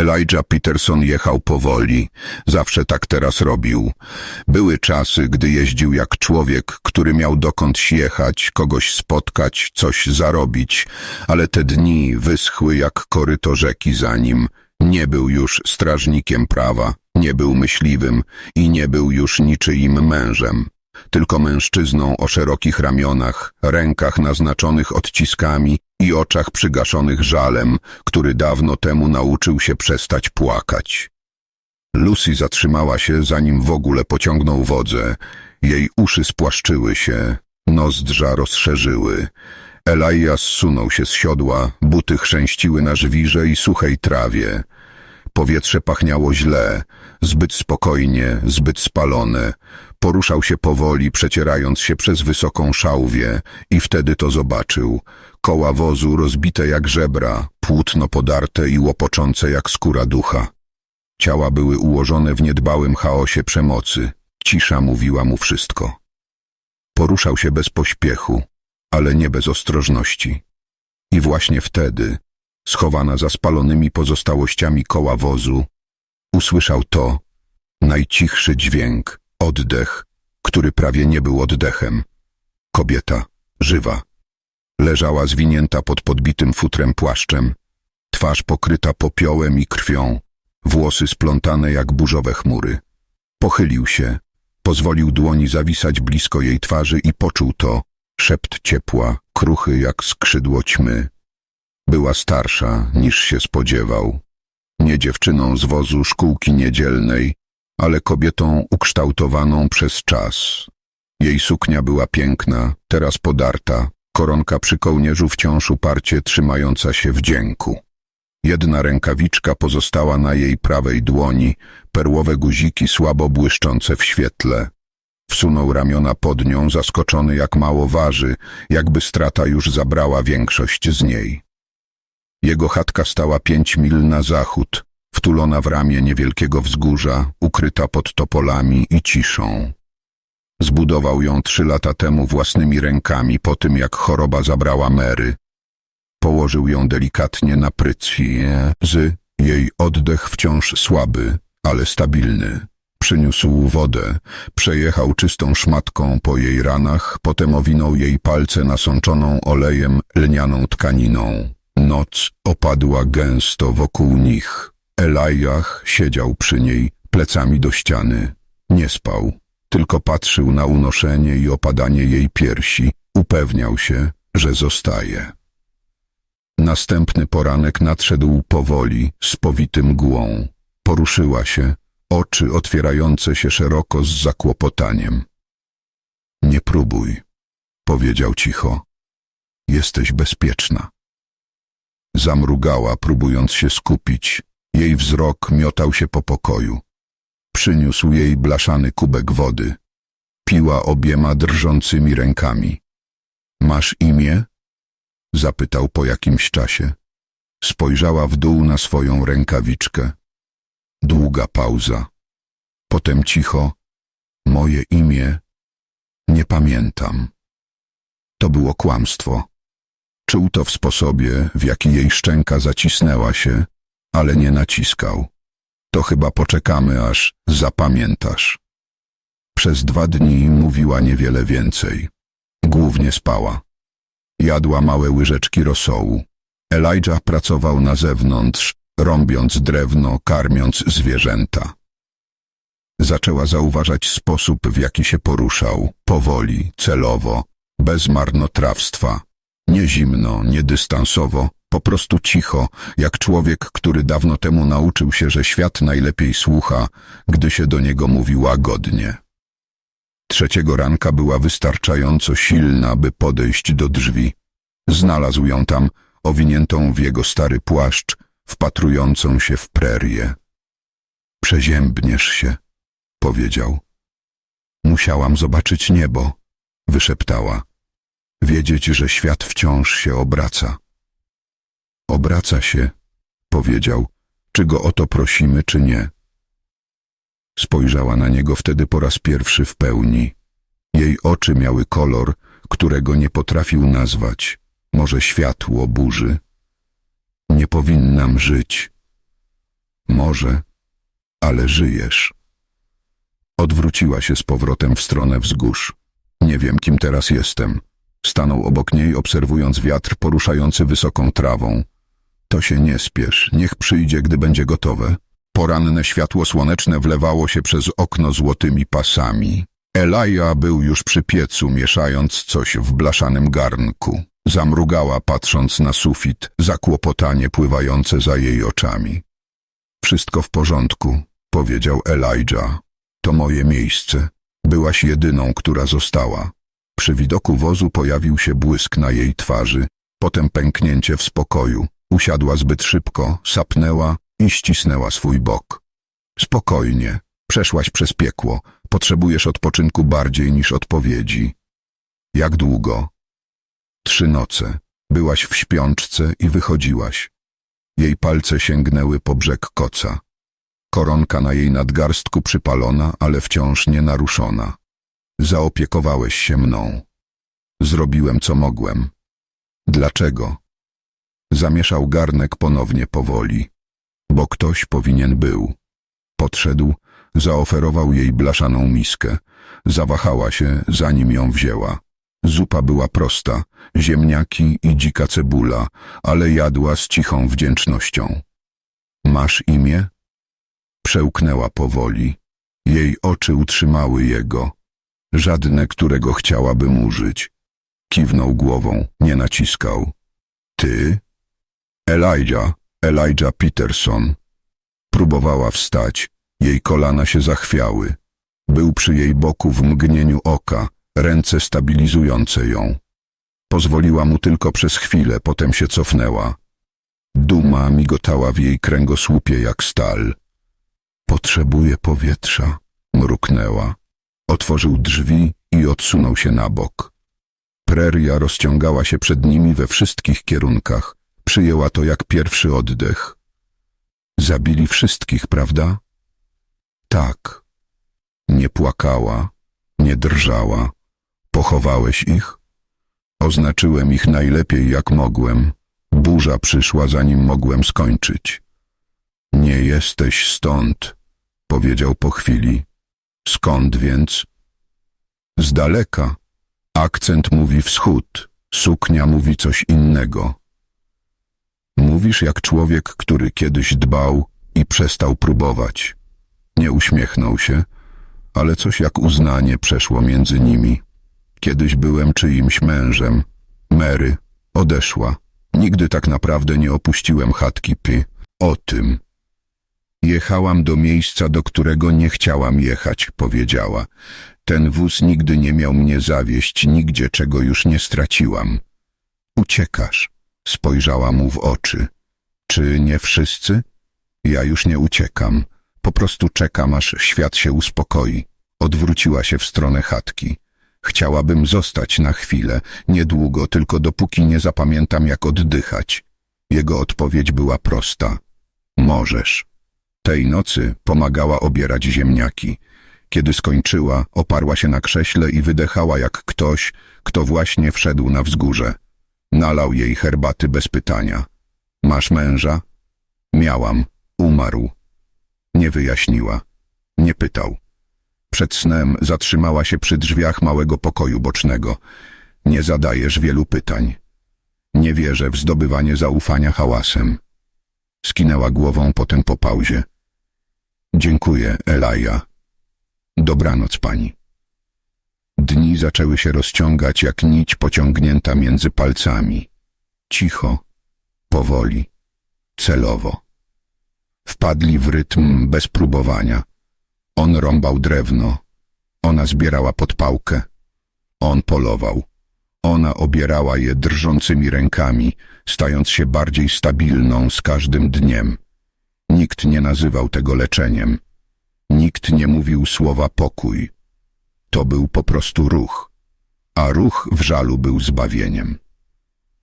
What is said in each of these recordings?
Elijah Peterson jechał powoli. Zawsze tak teraz robił. Były czasy, gdy jeździł jak człowiek, który miał dokądś jechać, kogoś spotkać, coś zarobić, ale te dni wyschły jak koryto rzeki za nim. Nie był już strażnikiem prawa, nie był myśliwym i nie był już niczyim mężem. Tylko mężczyzną o szerokich ramionach, rękach naznaczonych odciskami i oczach przygaszonych żalem, który dawno temu nauczył się przestać płakać. Lucy zatrzymała się, zanim w ogóle pociągnął wodze. Jej uszy spłaszczyły się, nozdrza rozszerzyły. Elias zsunął się z siodła, buty chrzęściły na żwirze i suchej trawie. Powietrze pachniało źle, zbyt spokojnie, zbyt spalone. Poruszał się powoli, przecierając się przez wysoką szałwię i wtedy to zobaczył. Koła wozu rozbite jak żebra, płótno podarte i łopoczące jak skóra ducha. Ciała były ułożone w niedbałym chaosie przemocy. Cisza mówiła mu wszystko. Poruszał się bez pośpiechu, ale nie bez ostrożności. I właśnie wtedy, schowana za spalonymi pozostałościami koła wozu, usłyszał to, najcichszy dźwięk, oddech, który prawie nie był oddechem. Kobieta, żywa. Leżała zwinięta pod podbitym futrem płaszczem, twarz pokryta popiołem i krwią, włosy splątane jak burzowe chmury. Pochylił się, pozwolił dłoni zawisać blisko jej twarzy i poczuł to, szept ciepła, kruchy jak skrzydło ćmy. Była starsza niż się spodziewał. Nie dziewczyną z wozu szkółki niedzielnej, ale kobietą ukształtowaną przez czas. Jej suknia była piękna, teraz podarta, koronka przy kołnierzu wciąż uparcie trzymająca się w dzięku. Jedna rękawiczka pozostała na jej prawej dłoni, perłowe guziki słabo błyszczące w świetle. Wsunął ramiona pod nią, zaskoczony jak mało waży, jakby strata już zabrała większość z niej. Jego chatka stała pięć mil na zachód, wtulona w ramię niewielkiego wzgórza, ukryta pod topolami i ciszą. Zbudował ją trzy lata temu własnymi rękami po tym, jak choroba zabrała Mary. Położył ją delikatnie na prycji, z jej oddech wciąż słaby, ale stabilny. Przyniósł wodę, przejechał czystą szmatką po jej ranach, potem owinął jej palce nasączoną olejem lnianą tkaniną. Noc opadła gęsto wokół nich. Elijah siedział przy niej, plecami do ściany. Nie spał, tylko patrzył na unoszenie i opadanie jej piersi. Upewniał się, że zostaje. Następny poranek nadszedł powoli, z powitym mgłą. Poruszyła się, oczy otwierające się szeroko z zakłopotaniem. Nie próbuj, powiedział cicho. Jesteś bezpieczna. Zamrugała, próbując się skupić. Jej wzrok miotał się po pokoju. Przyniósł jej blaszany kubek wody. Piła obiema drżącymi rękami. Masz imię? Zapytał po jakimś czasie. Spojrzała w dół na swoją rękawiczkę. Długa pauza. Potem cicho. Moje imię? Nie pamiętam. To było kłamstwo. Czuł to w sposobie, w jaki jej szczęka zacisnęła się, ale nie naciskał. To chyba poczekamy, aż zapamiętasz. Przez dwa dni mówiła niewiele więcej. Głównie spała. Jadła małe łyżeczki rosołu. Elijah pracował na zewnątrz, rąbiąc drewno, karmiąc zwierzęta. Zaczęła zauważać sposób, w jaki się poruszał, powoli, celowo, bez marnotrawstwa. Nie zimno, nie dystansowo, po prostu cicho, jak człowiek, który dawno temu nauczył się, że świat najlepiej słucha, gdy się do niego mówi łagodnie. Trzeciego ranka była wystarczająco silna, by podejść do drzwi. Znalazł ją tam, owiniętą w jego stary płaszcz, wpatrującą się w prerię. Przeziębniesz się, powiedział. Musiałam zobaczyć niebo, wyszeptała. Wiedzieć, że świat wciąż się obraca. Obraca się, powiedział, czy go o to prosimy, czy nie. Spojrzała na niego wtedy po raz pierwszy w pełni. Jej oczy miały kolor, którego nie potrafił nazwać. Może światło burzy. Nie powinnam żyć. Może, ale żyjesz. Odwróciła się z powrotem w stronę wzgórz. Nie wiem, kim teraz jestem. Stanął obok niej, obserwując wiatr poruszający wysoką trawą. To się nie spiesz, niech przyjdzie, gdy będzie gotowe. Poranne światło słoneczne wlewało się przez okno złotymi pasami. Elaja był już przy piecu, mieszając coś w blaszanym garnku. Zamrugała, patrząc na sufit, zakłopotanie pływające za jej oczami. Wszystko w porządku, powiedział Elijah. To moje miejsce. Byłaś jedyną, która została. Przy widoku wozu pojawił się błysk na jej twarzy, potem pęknięcie w spokoju. Usiadła zbyt szybko, sapnęła i ścisnęła swój bok. Spokojnie, przeszłaś przez piekło, potrzebujesz odpoczynku bardziej niż odpowiedzi. Jak długo? Trzy noce. Byłaś w śpiączce i wychodziłaś. Jej palce sięgnęły po brzeg koca. Koronka na jej nadgarstku przypalona, ale wciąż nie naruszona. Zaopiekowałeś się mną. Zrobiłem, co mogłem. Dlaczego? Zamieszał garnek ponownie powoli. Bo ktoś powinien był. Podszedł, zaoferował jej blaszaną miskę. Zawahała się, zanim ją wzięła. Zupa była prosta, ziemniaki i dzika cebula, ale jadła z cichą wdzięcznością. Masz imię? Przełknęła powoli. Jej oczy utrzymały jego. Żadne, którego chciałabym użyć. Kiwnął głową, nie naciskał. Ty? Elijah, Elijah Peterson. Próbowała wstać. Jej kolana się zachwiały. Był przy jej boku w mgnieniu oka, ręce stabilizujące ją. Pozwoliła mu tylko przez chwilę, potem się cofnęła. Duma migotała w jej kręgosłupie jak stal. Potrzebuje powietrza, mruknęła. Otworzył drzwi i odsunął się na bok. Preria rozciągała się przed nimi we wszystkich kierunkach. Przyjęła to jak pierwszy oddech. Zabili wszystkich, prawda? Tak. Nie płakała, nie drżała. Pochowałeś ich? Oznaczyłem ich najlepiej jak mogłem. Burza przyszła, zanim mogłem skończyć. Nie jesteś stąd, powiedział po chwili. Skąd więc? Z daleka. Akcent mówi wschód, suknia mówi coś innego. Mówisz jak człowiek, który kiedyś dbał i przestał próbować. Nie uśmiechnął się, ale coś jak uznanie przeszło między nimi. Kiedyś byłem czyimś mężem. Mary odeszła. Nigdy tak naprawdę nie opuściłem chatki Py. O tym. Jechałam do miejsca, do którego nie chciałam jechać, powiedziała. Ten wóz nigdy nie miał mnie zawieść, nigdzie czego już nie straciłam. Uciekasz, spojrzała mu w oczy. Czy nie wszyscy? Ja już nie uciekam. Po prostu czekam, aż świat się uspokoi. Odwróciła się w stronę chatki. Chciałabym zostać na chwilę, niedługo, tylko dopóki nie zapamiętam, jak oddychać. Jego odpowiedź była prosta. Możesz. Tej nocy pomagała obierać ziemniaki. Kiedy skończyła, oparła się na krześle i wydechała jak ktoś, kto właśnie wszedł na wzgórze. Nalał jej herbaty bez pytania. Masz męża? Miałam. Umarł. Nie wyjaśniła. Nie pytał. Przed snem zatrzymała się przy drzwiach małego pokoju bocznego. Nie zadajesz wielu pytań. Nie wierzę w zdobywanie zaufania hałasem. Skinęła głową potem po pauzie. Dziękuję, Elaja. Dobranoc pani. Dni zaczęły się rozciągać jak nić pociągnięta między palcami. Cicho, powoli, celowo. Wpadli w rytm bez próbowania. On rąbał drewno, ona zbierała podpałkę. On polował. Ona obierała je drżącymi rękami, stając się bardziej stabilną z każdym dniem. Nikt nie nazywał tego leczeniem. Nikt nie mówił słowa pokój. To był po prostu ruch, a ruch w żalu był zbawieniem.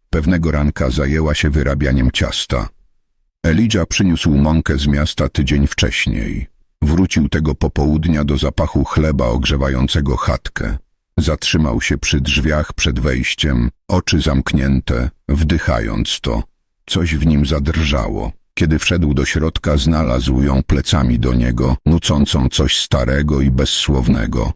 Pewnego ranka zajęła się wyrabianiem ciasta. Elijah przyniósł mąkę z miasta tydzień wcześniej. Wrócił tego popołudnia do zapachu chleba ogrzewającego chatkę. Zatrzymał się przy drzwiach przed wejściem, oczy zamknięte, wdychając to. Coś w nim zadrżało. Kiedy wszedł do środka, znalazł ją plecami do niego, nucącą coś starego i bezsłownego.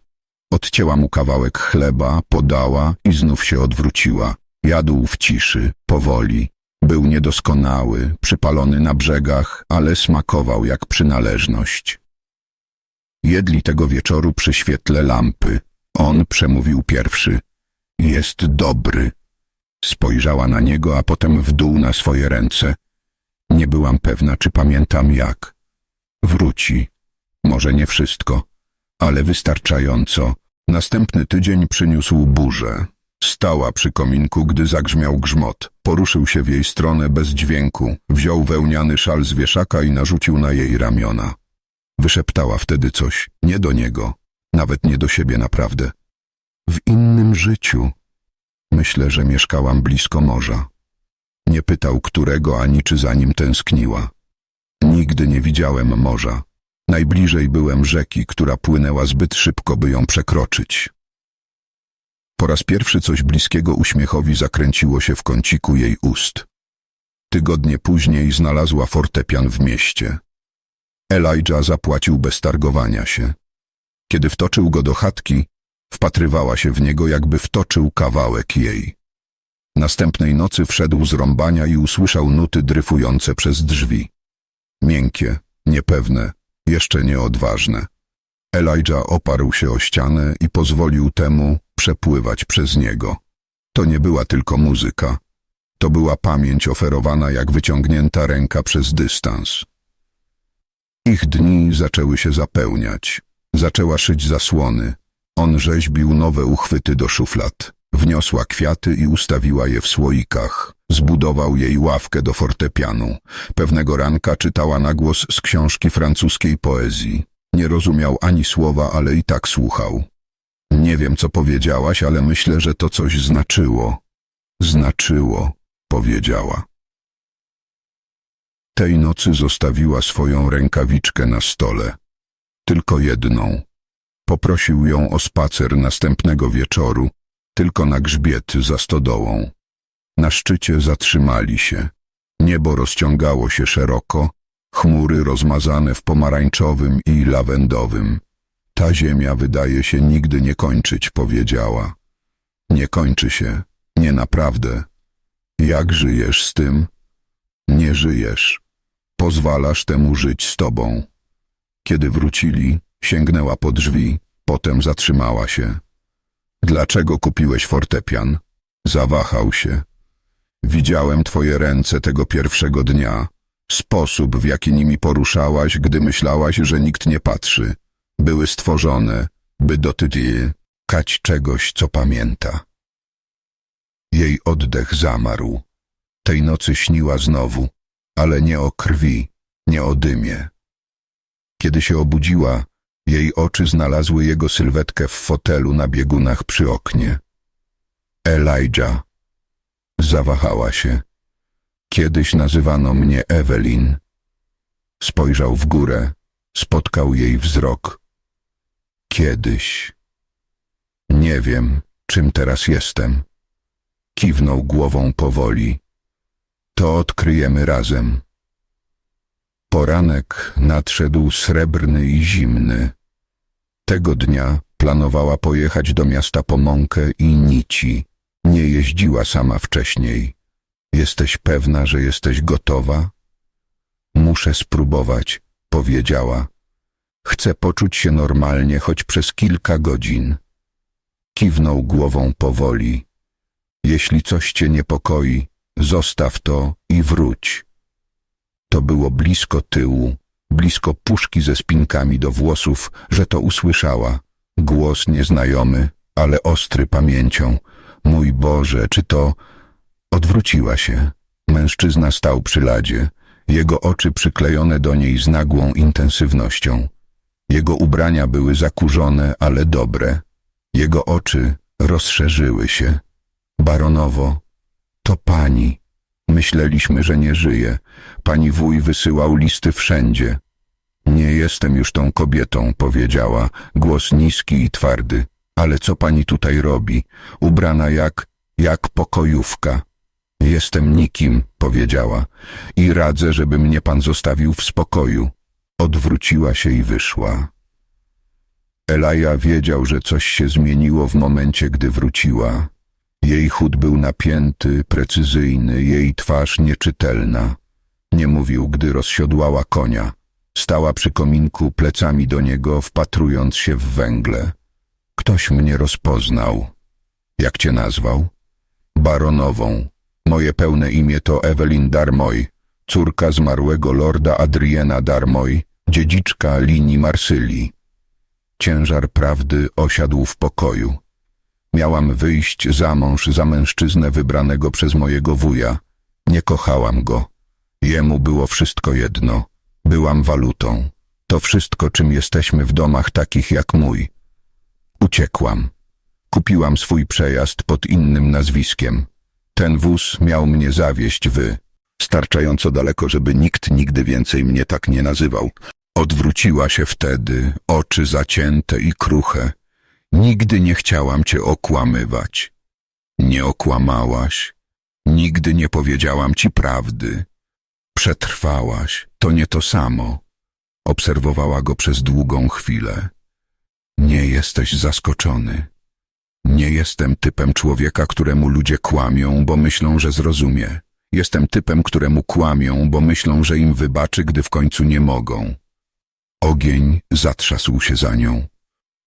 Odcięła mu kawałek chleba, podała i znów się odwróciła. Jadł w ciszy, powoli. Był niedoskonały, przypalony na brzegach, ale smakował jak przynależność. Jedli tego wieczoru przy świetle lampy. On przemówił pierwszy. Jest dobry. Spojrzała na niego, a potem w dół na swoje ręce. Nie byłam pewna, czy pamiętam jak. Wróci. Może nie wszystko, ale wystarczająco. Następny tydzień przyniósł burzę. Stała przy kominku, gdy zagrzmiał grzmot. Poruszył się w jej stronę bez dźwięku, wziął wełniany szal z wieszaka i narzucił na jej ramiona. Wyszeptała wtedy coś, nie do niego, nawet nie do siebie naprawdę. W innym życiu. Myślę, że mieszkałam blisko morza. Nie pytał którego ani czy za nim tęskniła. Nigdy nie widziałem morza. Najbliżej byłem rzeki, która płynęła zbyt szybko, by ją przekroczyć. Po raz pierwszy coś bliskiego uśmiechowi zakręciło się w kąciku jej ust. Tygodnie później znalazła fortepian w mieście. Elijah zapłacił bez targowania się. Kiedy wtoczył go do chatki, wpatrywała się w niego, jakby wtoczył kawałek jej. Następnej nocy wszedł z rąbania i usłyszał nuty dryfujące przez drzwi. Miękkie, niepewne, jeszcze nieodważne. Elijah oparł się o ścianę i pozwolił temu przepływać przez niego. To nie była tylko muzyka. To była pamięć oferowana jak wyciągnięta ręka przez dystans. Ich dni zaczęły się zapełniać. Zaczęła szyć zasłony. On rzeźbił nowe uchwyty do szuflad. Wniosła kwiaty i ustawiła je w słoikach. Zbudował jej ławkę do fortepianu. Pewnego ranka czytała na głos z książki francuskiej poezji. Nie rozumiał ani słowa, ale i tak słuchał. Nie wiem, co powiedziałaś, ale myślę, że to coś znaczyło. Znaczyło, powiedziała. Tej nocy zostawiła swoją rękawiczkę na stole. Tylko jedną. Poprosił ją o spacer następnego wieczoru, tylko na grzbiet za stodołą. Na szczycie zatrzymali się. Niebo rozciągało się szeroko, chmury rozmazane w pomarańczowym i lawendowym. Ta ziemia wydaje się nigdy nie kończyć, powiedziała. Nie kończy się, nie naprawdę. Jak żyjesz z tym? Nie żyjesz. Pozwalasz temu żyć z tobą. Kiedy wrócili, sięgnęła po drzwi, potem zatrzymała się. Dlaczego kupiłeś fortepian? Zawahał się. Widziałem twoje ręce tego pierwszego dnia. Sposób, w jaki nimi poruszałaś, gdy myślałaś, że nikt nie patrzy. Były stworzone, by dotykać czegoś, co pamięta. Jej oddech zamarł. Tej nocy śniła znowu, ale nie o krwi, nie o dymie. Kiedy się obudziła, jej oczy znalazły jego sylwetkę w fotelu na biegunach przy oknie. Elijah. Zawahała się. Kiedyś nazywano mnie Evelyn. Spojrzał w górę, spotkał jej wzrok. Kiedyś. Nie wiem, czym teraz jestem. Kiwnął głową powoli. To odkryjemy razem. Poranek nadszedł srebrny i zimny. Tego dnia planowała pojechać do miasta po mąkę i nici. Nie jeździła sama wcześniej. Jesteś pewna, że jesteś gotowa? Muszę spróbować, powiedziała. Chcę poczuć się normalnie, choć przez kilka godzin. Kiwnął głową powoli. Jeśli coś cię niepokoi, zostaw to i wróć. To było blisko tyłu, blisko puszki ze spinkami do włosów, że to usłyszała. Głos nieznajomy, ale ostry pamięcią. Mój Boże, czy to... Odwróciła się. Mężczyzna stał przy ladzie, jego oczy przyklejone do niej z nagłą intensywnością. Jego ubrania były zakurzone, ale dobre. Jego oczy rozszerzyły się. Baronowo, to pani. Myśleliśmy, że nie żyje. Pani wuj wysyłał listy wszędzie. Nie jestem już tą kobietą, powiedziała, głos niski i twardy. Ale co pani tutaj robi? Ubrana jak, jak pokojówka. Jestem nikim, powiedziała, i radzę, żeby mnie pan zostawił w spokoju. Odwróciła się i wyszła. Elaja wiedział, że coś się zmieniło w momencie, gdy wróciła. Jej chód był napięty, precyzyjny, jej twarz nieczytelna. Nie mówił, gdy rozsiodłała konia. Stała przy kominku plecami do niego, wpatrując się w węgle. Ktoś mnie rozpoznał. Jak cię nazwał? Baronową. Moje pełne imię to Evelyn Darmoy, córka zmarłego lorda Adriena Darmoy, dziedziczka linii Marsylii. Ciężar prawdy osiadł w pokoju. Miałam wyjść za mąż za mężczyznę wybranego przez mojego wuja. Nie kochałam go. Jemu było wszystko jedno. Byłam walutą. To wszystko, czym jesteśmy w domach takich jak mój. Uciekłam. Kupiłam swój przejazd pod innym nazwiskiem. Ten wóz miał mnie zawieść wy. Starczająco daleko, żeby nikt nigdy więcej mnie tak nie nazywał. Odwróciła się wtedy, oczy zacięte i kruche. Nigdy nie chciałam cię okłamywać. Nie okłamałaś. Nigdy nie powiedziałam ci prawdy. Przetrwałaś, to nie to samo. Obserwowała go przez długą chwilę. Nie jesteś zaskoczony. Nie jestem typem człowieka, któremu ludzie kłamią, bo myślą, że zrozumie. Jestem typem, któremu kłamią, bo myślą, że im wybaczy, gdy w końcu nie mogą. Ogień zatrzasł się za nią.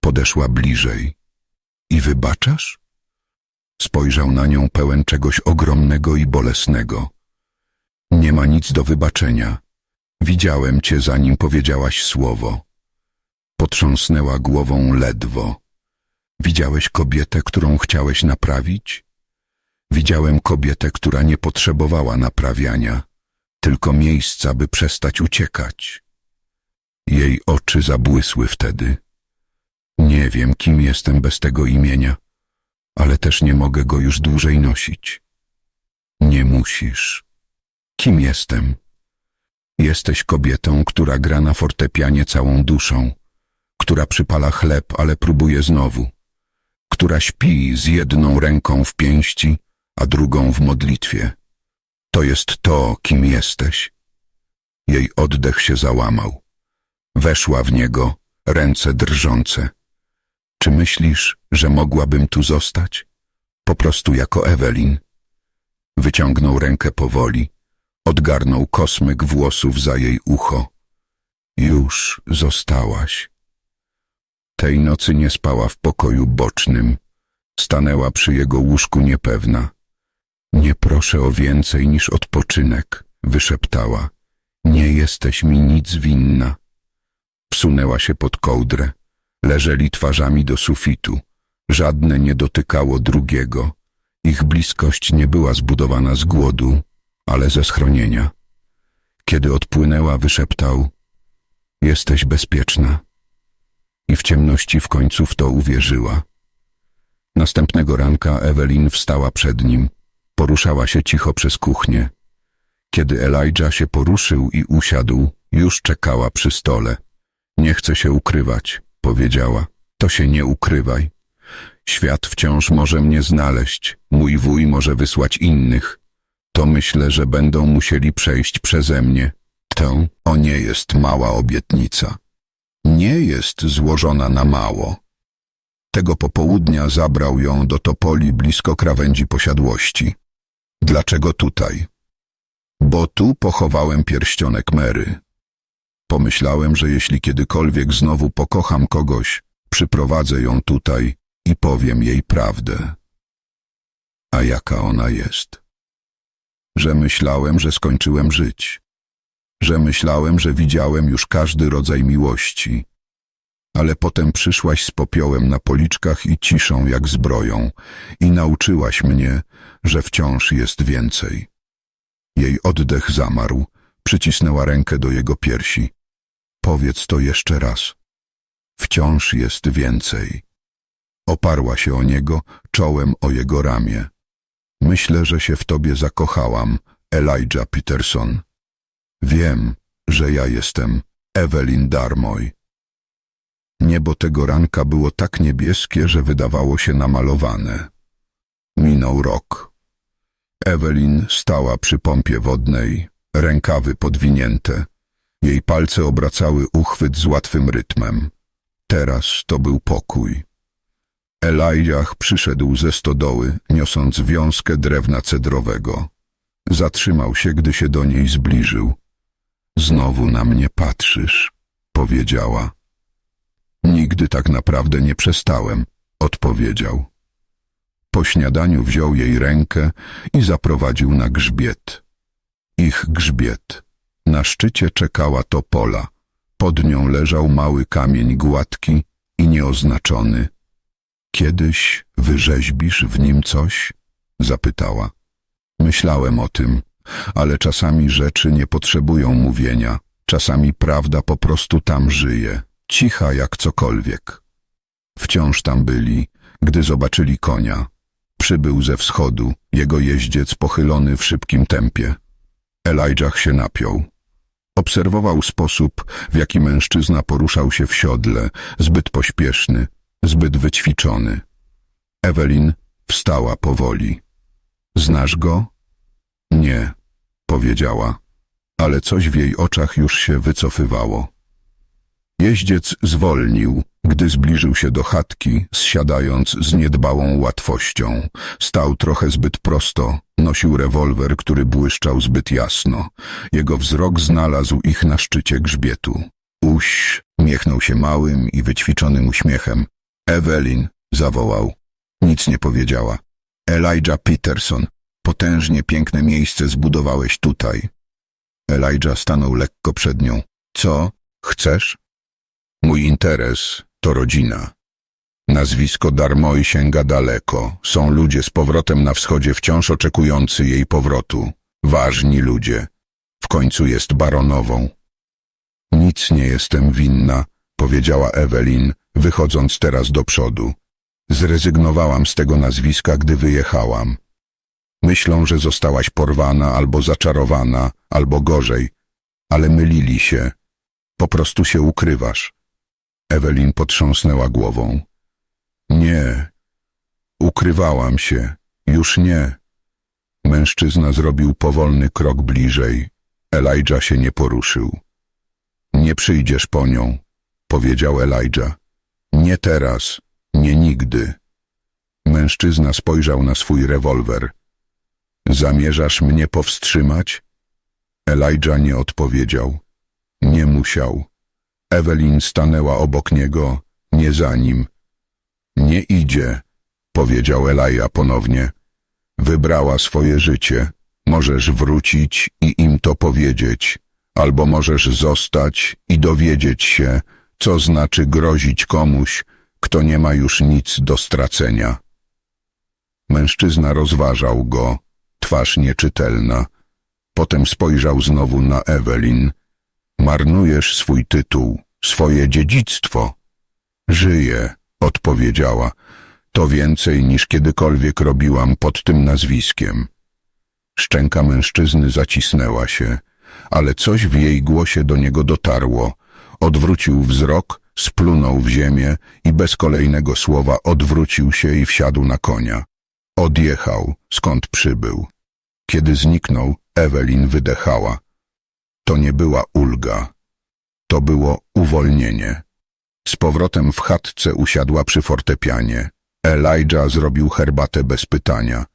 Podeszła bliżej. I wybaczasz? Spojrzał na nią pełen czegoś ogromnego i bolesnego. Nie ma nic do wybaczenia. Widziałem cię, zanim powiedziałaś słowo. Potrząsnęła głową ledwo. Widziałeś kobietę, którą chciałeś naprawić? Widziałem kobietę, która nie potrzebowała naprawiania, tylko miejsca, by przestać uciekać. Jej oczy zabłysły wtedy. Nie wiem, kim jestem bez tego imienia, ale też nie mogę go już dłużej nosić. Nie musisz. Kim jestem? Jesteś kobietą, która gra na fortepianie całą duszą, która przypala chleb, ale próbuje znowu, która śpi z jedną ręką w pięści, a drugą w modlitwie. To jest to, kim jesteś. Jej oddech się załamał. Weszła w niego, ręce drżące. Czy myślisz, że mogłabym tu zostać? Po prostu jako Ewelin. Wyciągnął rękę powoli, odgarnął kosmyk włosów za jej ucho. Już zostałaś. Tej nocy nie spała w pokoju bocznym. Stanęła przy jego łóżku niepewna. Nie proszę o więcej niż odpoczynek, wyszeptała. Nie jesteś mi nic winna. Wsunęła się pod kołdrę. Leżeli twarzami do sufitu. Żadne nie dotykało drugiego. Ich bliskość nie była zbudowana z głodu, ale ze schronienia. Kiedy odpłynęła, wyszeptał Jesteś bezpieczna. I w ciemności w końcu w to uwierzyła. Następnego ranka Ewelin wstała przed nim. Poruszała się cicho przez kuchnię. Kiedy Elijah się poruszył i usiadł, już czekała przy stole. Nie chcę się ukrywać, powiedziała. To się nie ukrywaj. Świat wciąż może mnie znaleźć, mój wuj może wysłać innych. To myślę, że będą musieli przejść przeze mnie. To o nie jest mała obietnica. Nie jest złożona na mało. Tego popołudnia zabrał ją do Topoli blisko krawędzi posiadłości. Dlaczego tutaj? Bo tu pochowałem pierścionek Mary. Pomyślałem, że jeśli kiedykolwiek znowu pokocham kogoś, przyprowadzę ją tutaj i powiem jej prawdę. A jaka ona jest? Że myślałem, że skończyłem żyć. Że myślałem, że widziałem już każdy rodzaj miłości. Ale potem przyszłaś z popiołem na policzkach i ciszą jak zbroją i nauczyłaś mnie, że wciąż jest więcej. Jej oddech zamarł, przycisnęła rękę do jego piersi. Powiedz to jeszcze raz. Wciąż jest więcej. Oparła się o niego, czołem o jego ramię. Myślę, że się w tobie zakochałam, Elijah Peterson. Wiem, że ja jestem Evelyn Darmoy. Niebo tego ranka było tak niebieskie, że wydawało się namalowane. Minął rok. Evelyn stała przy pompie wodnej, rękawy podwinięte. Jej palce obracały uchwyt z łatwym rytmem. Teraz to był pokój. Elijah przyszedł ze stodoły, niosąc wiązkę drewna cedrowego. Zatrzymał się, gdy się do niej zbliżył. Znowu na mnie patrzysz, powiedziała. Nigdy tak naprawdę nie przestałem, odpowiedział. Po śniadaniu wziął jej rękę i zaprowadził na grzbiet. Ich grzbiet. Na szczycie czekała topola. Pod nią leżał mały kamień gładki i nieoznaczony. Kiedyś wyrzeźbisz w nim coś? zapytała. Myślałem o tym, ale czasami rzeczy nie potrzebują mówienia. Czasami prawda po prostu tam żyje, cicha jak cokolwiek. Wciąż tam byli, gdy zobaczyli konia. Przybył ze wschodu, jego jeździec pochylony w szybkim tempie. Elijah się napiął. Obserwował sposób, w jaki mężczyzna poruszał się w siodle, zbyt pośpieszny, zbyt wyćwiczony. Ewelin wstała powoli. Znasz go? Nie, powiedziała, ale coś w jej oczach już się wycofywało. Jeździec zwolnił, gdy zbliżył się do chatki, zsiadając z niedbałą łatwością. Stał trochę zbyt prosto, nosił rewolwer, który błyszczał zbyt jasno. Jego wzrok znalazł ich na szczycie grzbietu. Uś miechnął się małym i wyćwiczonym uśmiechem. Evelyn, zawołał. Nic nie powiedziała. Elijah Peterson, potężnie piękne miejsce zbudowałeś tutaj. Elijah stanął lekko przed nią. Co? Chcesz? Mój interes to rodzina. Nazwisko Darmoi sięga daleko. Są ludzie z powrotem na wschodzie wciąż oczekujący jej powrotu. Ważni ludzie. W końcu jest baronową. Nic nie jestem winna, powiedziała Ewelin, wychodząc teraz do przodu. Zrezygnowałam z tego nazwiska, gdy wyjechałam. Myślą, że zostałaś porwana albo zaczarowana, albo gorzej, ale mylili się. Po prostu się ukrywasz. Ewelin potrząsnęła głową. Nie. Ukrywałam się. Już nie. Mężczyzna zrobił powolny krok bliżej. Elijah się nie poruszył. Nie przyjdziesz po nią, powiedział Elijah. Nie teraz, nie nigdy. Mężczyzna spojrzał na swój rewolwer. Zamierzasz mnie powstrzymać? Elijah nie odpowiedział. Nie musiał. Ewelin stanęła obok niego, nie za nim. Nie idzie, powiedział Elaja ponownie. Wybrała swoje życie. Możesz wrócić i im to powiedzieć, albo możesz zostać i dowiedzieć się, co znaczy grozić komuś, kto nie ma już nic do stracenia. Mężczyzna rozważał go, twarz nieczytelna. Potem spojrzał znowu na Ewelin. Marnujesz swój tytuł, swoje dziedzictwo. Żyję, odpowiedziała. To więcej niż kiedykolwiek robiłam pod tym nazwiskiem. Szczęka mężczyzny zacisnęła się, ale coś w jej głosie do niego dotarło. Odwrócił wzrok, splunął w ziemię i bez kolejnego słowa odwrócił się i wsiadł na konia. Odjechał, skąd przybył. Kiedy zniknął, Ewelin wydechała. To nie była ulga. To było uwolnienie. Z powrotem w chatce usiadła przy fortepianie. Elijah zrobił herbatę bez pytania.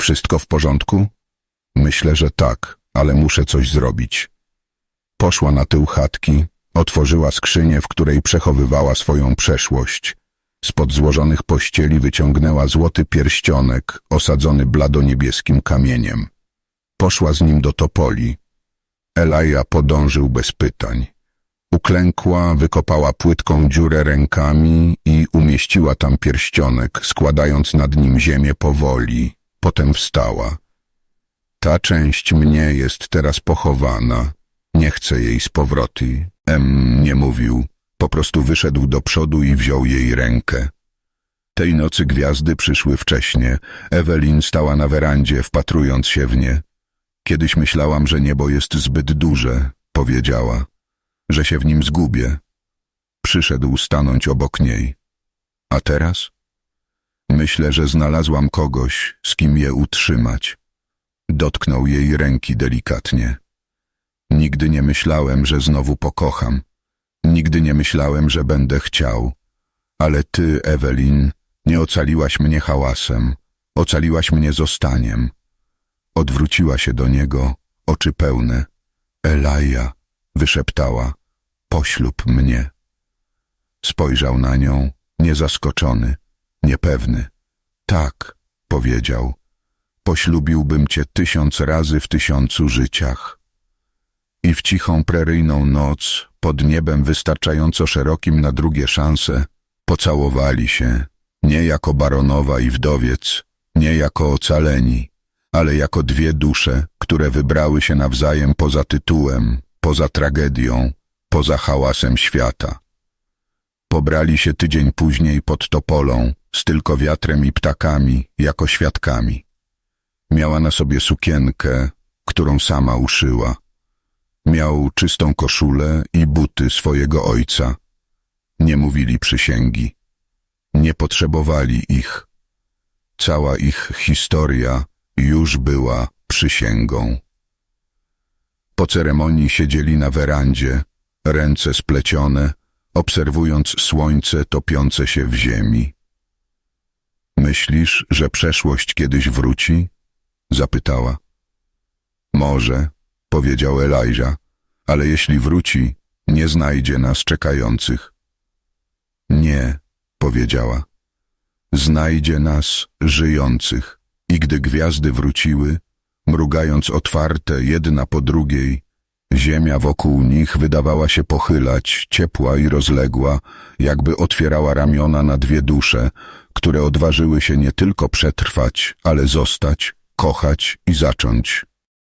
Wszystko w porządku? Myślę, że tak, ale muszę coś zrobić. Poszła na tył chatki, otworzyła skrzynię, w której przechowywała swoją przeszłość. Spod złożonych pościeli wyciągnęła złoty pierścionek, osadzony bladoniebieskim kamieniem. Poszła z nim do Topoli. Elaja podążył bez pytań. Uklękła, wykopała płytką dziurę rękami i umieściła tam pierścionek, składając nad nim ziemię powoli. Potem wstała. Ta część mnie jest teraz pochowana. Nie chcę jej z powroty. Em nie mówił. Po prostu wyszedł do przodu i wziął jej rękę. Tej nocy gwiazdy przyszły wcześnie. Ewelin stała na werandzie, wpatrując się w nie. Kiedyś myślałam, że niebo jest zbyt duże, powiedziała, że się w nim zgubię. Przyszedł stanąć obok niej. A teraz? Myślę, że znalazłam kogoś, z kim je utrzymać. Dotknął jej ręki delikatnie. Nigdy nie myślałem, że znowu pokocham. Nigdy nie myślałem, że będę chciał. Ale ty, Ewelin, nie ocaliłaś mnie hałasem. Ocaliłaś mnie zostaniem. Odwróciła się do niego, oczy pełne. Elaja, wyszeptała, poślub mnie. Spojrzał na nią, niezaskoczony, niepewny. Tak, powiedział, poślubiłbym cię tysiąc razy w tysiącu życiach. I w cichą preryjną noc, pod niebem wystarczająco szerokim na drugie szanse, pocałowali się, nie jako baronowa i wdowiec, nie jako ocaleni, ale jako dwie dusze, które wybrały się nawzajem poza tytułem, poza tragedią, poza hałasem świata. Pobrali się tydzień później pod topolą, z tylko wiatrem i ptakami, jako świadkami. Miała na sobie sukienkę, którą sama uszyła. Miał czystą koszulę i buty swojego ojca. Nie mówili przysięgi. Nie potrzebowali ich. Cała ich historia już była przysięgą. Po ceremonii siedzieli na werandzie, ręce splecione, obserwując słońce topiące się w ziemi. Myślisz, że przeszłość kiedyś wróci? Zapytała. Może, powiedział Elijah, ale jeśli wróci, nie znajdzie nas czekających. Nie, powiedziała. Znajdzie nas żyjących. I gdy gwiazdy wróciły, mrugając otwarte jedna po drugiej, ziemia wokół nich wydawała się pochylać, ciepła i rozległa, jakby otwierała ramiona na dwie dusze, które odważyły się nie tylko przetrwać, ale zostać, kochać i zacząć.